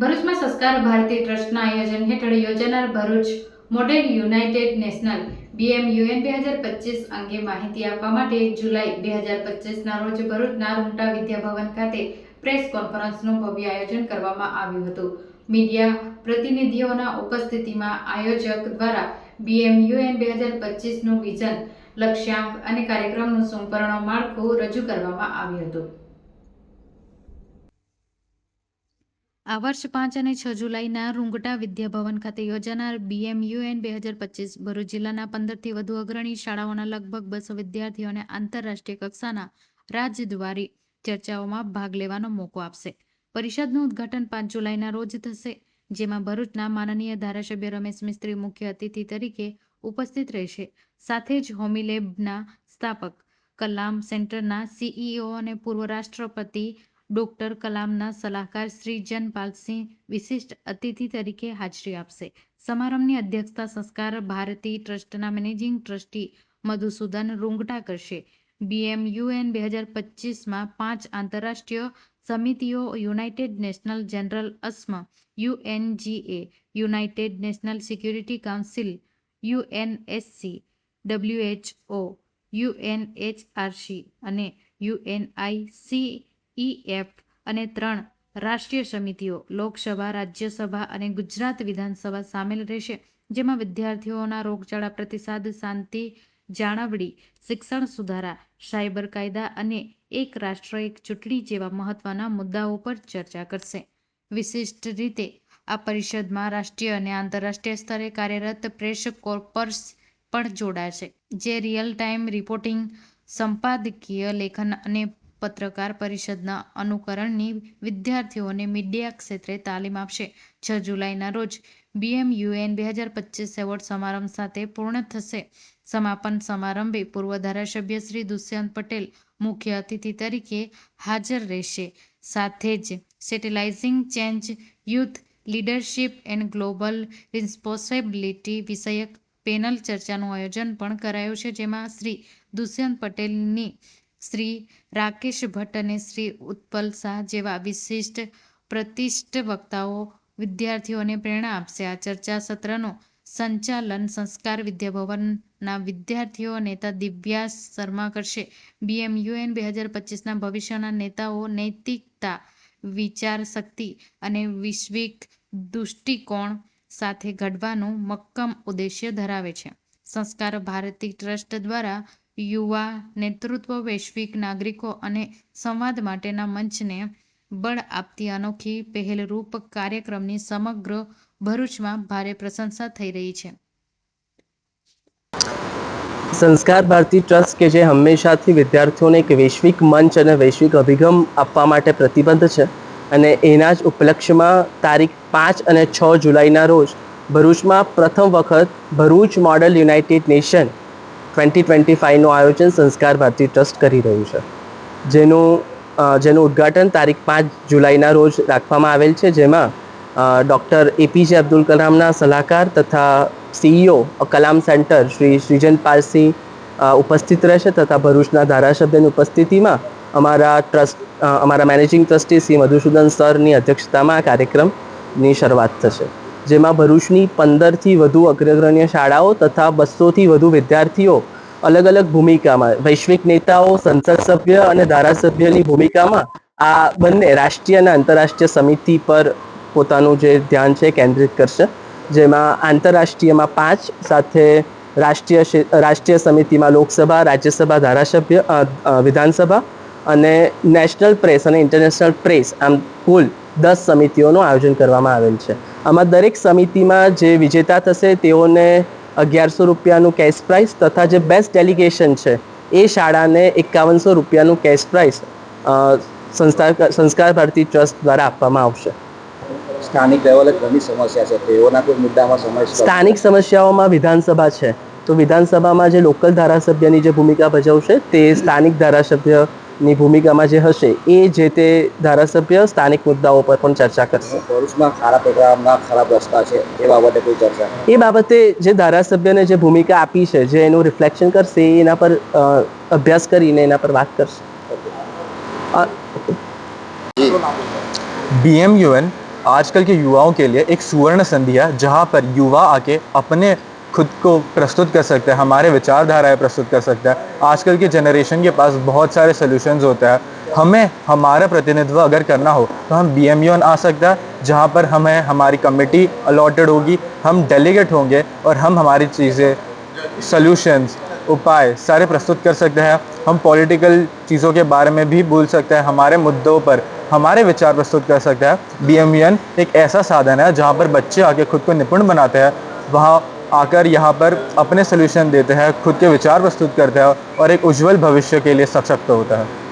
ભરૂચમાં સંસ્કાર ભારતી ટ્રસ્ટના આયોજન હેઠળ યોજાનાર Bharuch model united national BMUN બે હજાર પચીસ અંગે માહિતી આપવા માટે જુલાઈ બે હજાર પચીસના રોજ ભરૂચના રૂમટા વિદ્યાભવન ખાતે પ્રેસ કોન્ફરન્સનું ભવ્ય આયોજન કરવામાં આવ્યું હતું. મીડિયા પ્રતિનિધિઓના ઉપસ્થિતિમાં આયોજક દ્વારા બીએમયુએન બે હજાર પચીસનું વિઝન, લક્ષ્યાંક અને કાર્યક્રમનું સંપૂર્ણ માળખું રજૂ કરવામાં આવ્યું હતું. આ વર્ષ પાંચ અને છ જુલાઈના રૂંગટા વિદ્યાભવન ખાતે યોજાનાર બીએમયુએન બે હજાર પચીસ ભરૂચ જિલ્લાના પંદરથી વધુ અગ્રણી શાળાઓના લગભગ બસો વિદ્યાર્થીઓને આંતરરાષ્ટ્રીય કક્ષાના રાજદ્વારી ચર્ચાઓમાં ભાગ લેવાનો મોકો આપશે. પરિષદનું ઉદ્ઘાટન પાંચ જુલાઈના રોજ થશે, જેમાં ભરૂચના માનનીય ધારાસભ્ય રમેશ મિસ્ત્રી મુખ્ય અતિથિ તરીકે ઉપસ્થિત રહેશે. સાથે જ હોમીલેબના સ્થાપક, કલામ સેન્ટરના સીઈઓ અને પૂર્વ રાષ્ટ્રપતિ ડોક્ટર કલામના સલાહકાર શ્રી જનપાલસિંહ વિશિષ્ટ અતિથિ તરીકે હાજરી આપશે. સમારંભની અધ્યક્ષતા સંસ્કાર ભારતી ટ્રસ્ટના મેનેજિંગ ટ્રસ્ટી મધુસૂદન રૂંગટા કરશે. બીએમયુએન બે હજાર પચીસમાં પાંચ આંતરરાષ્ટ્રીય સમિતિઓ, united national general અસ્મ, UNGA, united national security council, UNSC, WHO, UNHRC અને યુએનઆઈસીઈએફ અને ત્રણ રાષ્ટ્રીય સમિતિઓ લોકસભા, રાજ્યસભા અને ગુજરાત વિધાનસભા સામેલ રહેશે, જેમાં વિદ્યાર્થીઓના રોગચાળા પ્રતિસાદ, શાંતિ, જાળવણી, શિક્ષણ સુધારા, સાયબર કાયદા અને એક રાષ્ટ્ર, એક ચૂંટણી જેવા મહત્વના મુદ્દાઓ પર ચર્ચા કરશે. વિશિષ્ટ રીતે, આ પરિષદમાં રાષ્ટ્રીય અને આંતરરાષ્ટ્રીય સ્તરે કાર્યરત પ્રેસ કોર્પર્સ પણ જોડાશે, જે રિયલ ટાઈમ રિપોર્ટિંગ, સંપાદકીય લેખન અને પત્રકાર પરિષદના અનુકરણની વિદ્યાર્થીઓને મીડિયા ક્ષેત્રે તાલીમ આપશે. છ જુલાઈના રોજ બીએમયુએન બે હજાર પચીસ એવોર્ડ સમારંભ સાથે પૂર્ણ થશે. સમાપન સમારંભે પૂર્વ ધારાસભ્ય શ્રી દુષ્યંત પટેલ મુખ્ય અતિથિ તરીકે હાજર રહેશે. સાથે જ catalysing change, youth leadership and global responsibility વિષયક પેનલ ચર્ચાનું આયોજન પણ કરાયું છે, જેમાં શ્રી દુષ્યંત પટેલની શ્રી રાકેશ ભટ્ટ અને શ્રી ઉત્પલ શાહ જેવા વિશિષ્ટ પ્રતિષ્ઠ વક્તાઓ વિદ્યાર્થીઓને પ્રેરણા આપશે. આ ચર્ચા સત્રનું સંચાલન સંસ્કાર વિદ્યાભવનના વિદ્યાર્થીઓ નેતા દિવ્યા શર્મા કરશે. બીએમયુએન બે હજાર પચીસના ભવિષ્યના નેતાઓ નૈતિકતા, વિચાર શક્તિ અને વૈશ્વિક દૃષ્ટિકોણ સાથે ઘડવાનું મક્કમ ઉદ્દેશ્ય ધરાવે છે. સંસ્કાર ભારતી ટ્રસ્ટ દ્વારા યુવા, નેતૃત્વ, વૈશ્વિક નાગરિકો અને સંવાદ માટેના મંચને બળ આપતી અનોખી પહેલરૂપ કાર્યક્રમની સમગ્ર ભરૂચમાં ભારે પ્રશંસા થઈ રહી છે. સંસ્કાર ભારતી ટ્રસ્ટ કે જે હંમેશાથી વિદ્યાર્થીઓને એક વૈશ્વિક મંચ અને વૈશ્વિક અભિગમ આપવા માટે પ્રતિબદ્ધ છે અને એના જ ઉપલક્ષ્યમાં તારીખ પાંચ અને છ જુલાઈના રોજ ભરૂચમાં પ્રથમ વખત Bharuch model united nation twenty twenty ફાઇવનું આયોજન સંસ્કાર ભારતી ટ્રસ્ટ કરી રહ્યું છે. જેનું જેનું ઉદ્ઘાટન તારીખ પાંચ જુલાઈના રોજ રાખવામાં આવેલ છે. જેમાં ડૉક્ટર એપીજે અબ્દુલ કલામના સલાહકાર તથા સીઈઓ કલામ સેન્ટર શ્રી શ્રીજન પાલસિંહ ઉપસ્થિત રહેશે તથા ભરૂચના ધારાસભ્યની ઉપસ્થિતિમાં અમારા ટ્રસ્ટ અમારા મેનેજિંગ ટ્રસ્ટી શ્રી મધુસૂદન સરની અધ્યક્ષતામાં આ કાર્યક્રમની શરૂઆત થશે. જેમાં ભરૂચની પંદરથી વધુ અગ્રગણ્ય શાળાઓ તથા બસોથી વધુ વિદ્યાર્થીઓ અલગ અલગ ભૂમિકામાં, વૈશ્વિક નેતાઓ, સંસદ સભ્ય અને ધારાસભ્યની ભૂમિકામાં આ બંને રાષ્ટ્રીય અને આંતરરાષ્ટ્રીય સમિતિ પર પોતાનું જે ધ્યાન છે કેન્દ્રિત કરશે. જેમાં આંતરરાષ્ટ્રીયમાં પાંચ, સાથે રાષ્ટ્રીય રાષ્ટ્રીય સમિતિમાં લોકસભા, રાજ્યસભા, ધારાસભ્ય વિધાનસભા અને નેશનલ પ્રેસ અને ઇન્ટરનેશનલ પ્રેસ, આમ કુલ દસ સમિતિઓનું આયોજન કરવામાં આવેલ છે. આમાં દરેક સમિતિમાં જે વિજેતા થશે તેઓને અગિયારસો રૂપિયાનું કેશ પ્રાઇઝ તથા જે બેસ્ટ ડેલિગેશન છે એ શાળાને એકાવનસો રૂપિયાનું કેશ પ્રાઇઝ સંસ્કાર સંસ્કાર ભારતી ટ્રસ્ટ દ્વારા આપવામાં આવશે. સ્થાનિક લેવલે ઘણી સમસ્યા છે. તેઓના કોઈ મુદ્દામાં સમસ્યા સ્થાનિક સમસ્યાઓમાં વિધાનસભા છે. તો વિધાનસભામાં જે લોકલ ધારાસભ્યની જે ભૂમિકા ભજવશે તે સ્થાનિક ધારાસભ્યની ભૂમિકામાં જે હશે એ જે તે ધારાસભ્ય સ્થાનિક મુદ્દાઓ પર પણ ચર્ચા કરશે ભરૂચમાં ખરાબ પ્રોગ્રામના ખરાબ રસ્તા છે એ બાબતે કોઈ ચર્ચા એ બાબતે જે ધારાસભ્યને જે ભૂમિકા આપી છે જે એનું રિફ્લેક્શન કરશે એ એના પર અ, અભ્યાસ કરીને એના પર વાત કરશે અ, બીએમયુએન आजकल के युवाओं के लिए एक सुवर्ण संधि है जहाँ पर युवा आके अपने खुद को प्रस्तुत कर सकते हैं, हमारे विचारधाराएँ प्रस्तुत कर सकते हैं। आजकल के जनरेशन के पास बहुत सारे सोल्यूशंस होते हैं। हमें, हमारा प्रतिनिधित्व अगर करना हो तो हम बी एम आ सकता है, जहाँ पर हमें, हमारी कमेटी अलॉटेड होगी, हम डेलीगेट होंगे और हम हमारी चीज़ें सॉल्यूशंस उपाय सारे प्रस्तुत कर सकते हैं। हम पॉलिटिकल चीज़ों के बारे में भी बोल सकते हैं, हमारे मुद्दों पर हमारे विचार प्रस्तुत कर सकते हैं। बी एक ऐसा साधन है, जहाँ पर बच्चे आके खुद को निपुण बनाते हैं। वहाँ आकर यहाँ पर अपने सोल्यूशन देते हैं खुद के विचार प्रस्तुत करते हैं और एक उज्जवल भविष्य के लिए सशक्त होता है